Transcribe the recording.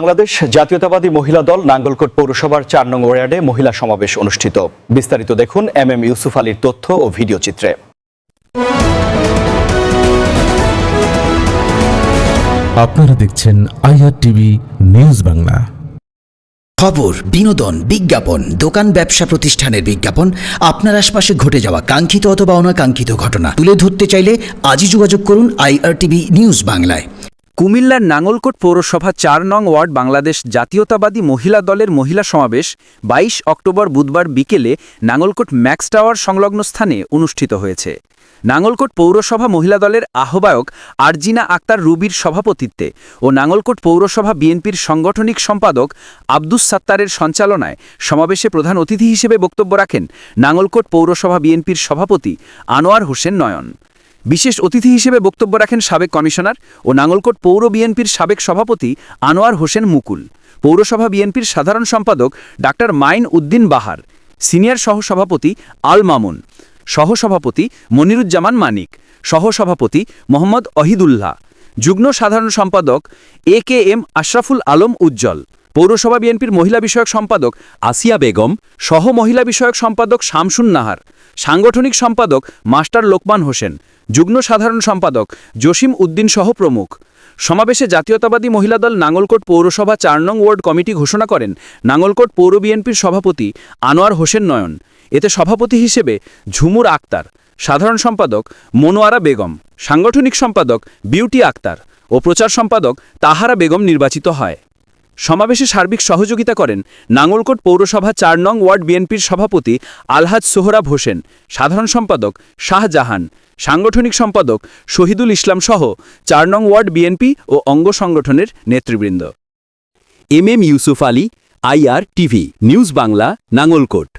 বাংলাদেশ জাতীয়তাবাদী মহিলা দল নাঙ্গলকোট পৌরসভার চার নং ওয়ার্ডে মহিলা সমাবেশ অনুষ্ঠিত। বিস্তারিত দেখুন এম এম ইউসুফ আলীর তথ্য ও ভিডিও চিত্রে। আপনারা দেখছেন আইআর টিভি নিউজ বাংলা। খবর বিনোদন বিজ্ঞাপন দোকান ব্যবসা প্রতিষ্ঠানের বিজ্ঞাপন আপনার আশপাশে ঘটে যাওয়া কাঙ্ক্ষিত অথবা অনাকাঙ্ক্ষিত ঘটনা তুলে ধরতে চাইলে আজই যোগাযোগ করুন আইআরটিভি নিউজ বাংলায়। কুমিল্লার নাঙ্গলকোট পৌরসভা চার নং ওয়ার্ড বাংলাদেশ জাতীয়তাবাদী মহিলা দলের মহিলা সমাবেশ ২২ অক্টোবর বুধবার বিকেলে নাঙ্গলকোট ম্যাক্স টাওয়ার সংলগ্ন স্থানে অনুষ্ঠিত হয়েছে। নাঙ্গলকোট পৌরসভা মহিলা দলের আহ্বায়ক আরজিনা আক্তার রুবির সভাপতিত্বে ও নাঙ্গলকোট পৌরসভা বিএনপির সাংগঠনিক সম্পাদক আব্দুস সাত্তারের সঞ্চালনায় সমাবেশে প্রধান অতিথি হিসেবে বক্তব্য রাখেন নাঙ্গলকোট পৌরসভা বিএনপির সভাপতি আনোয়ার হোসেন নয়ন। বিশেষ অতিথি হিসেবে বক্তব্য রাখেন সাবেক কমিশনার ও নাঙ্গলকোট পৌর বিএনপির সাবেক সভাপতি আনোয়ার হোসেন মুকুল। পৌরসভা বিএনপির সাধারণ সম্পাদক doctor mine Uddin Bahar, senior সহসভাপতি আল মামুন, সহসভাপতি মনিরুজ্জামান মানিক, সহসভাপতি মোহাম্মদ অহিদুল্লাহ, যুগ্ম সাধারণ সম্পাদক A K M Ashraful Alam Ujjal পৌরসভা বিএনপির মহিলা বিষয়ক সম্পাদক আসিয়া বেগম, সহ মহিলা বিষয়ক সম্পাদক শামসুন নাহার, সাংগঠনিক সম্পাদক মাস্টার লোকমান হোসেন, যুগ্ম সাধারণ সম্পাদক জসিম উদ্দিন সহ প্রমুখ। সমাবেশে জাতীয়তাবাদী মহিলা দল নাঙ্গলকোট পৌরসভা চার নং ওয়ার্ড কমিটি ঘোষণা করেন নাঙ্গলকোট পৌর বিএনপির সভাপতি আনোয়ার হোসেন নয়ন। এতে সভাপতি হিসেবে ঝুমুর আক্তার, সাধারণ সম্পাদক মনোয়ারা বেগম, সাংগঠনিক সম্পাদক বিউটি আক্তার ও প্রচার সম্পাদক তাহারা বেগম নির্বাচিত হয়। সমাবেশে সার্বিক সহযোগিতা করেন নাঙ্গলকোট পৌরসভা চার নং ওয়ার্ড বিএনপির সভাপতি আলহাজ সোহরাব হোসেন, সাধারণ সম্পাদক শাহজাহান, সাংগঠনিক সম্পাদক শহীদুল ইসলাম সহ চার নং ওয়ার্ড বিএনপি ও অঙ্গ সংগঠনের নেতৃবৃন্দ। M M Yusuf Ali I R TV, news Bangla, Nangalkot.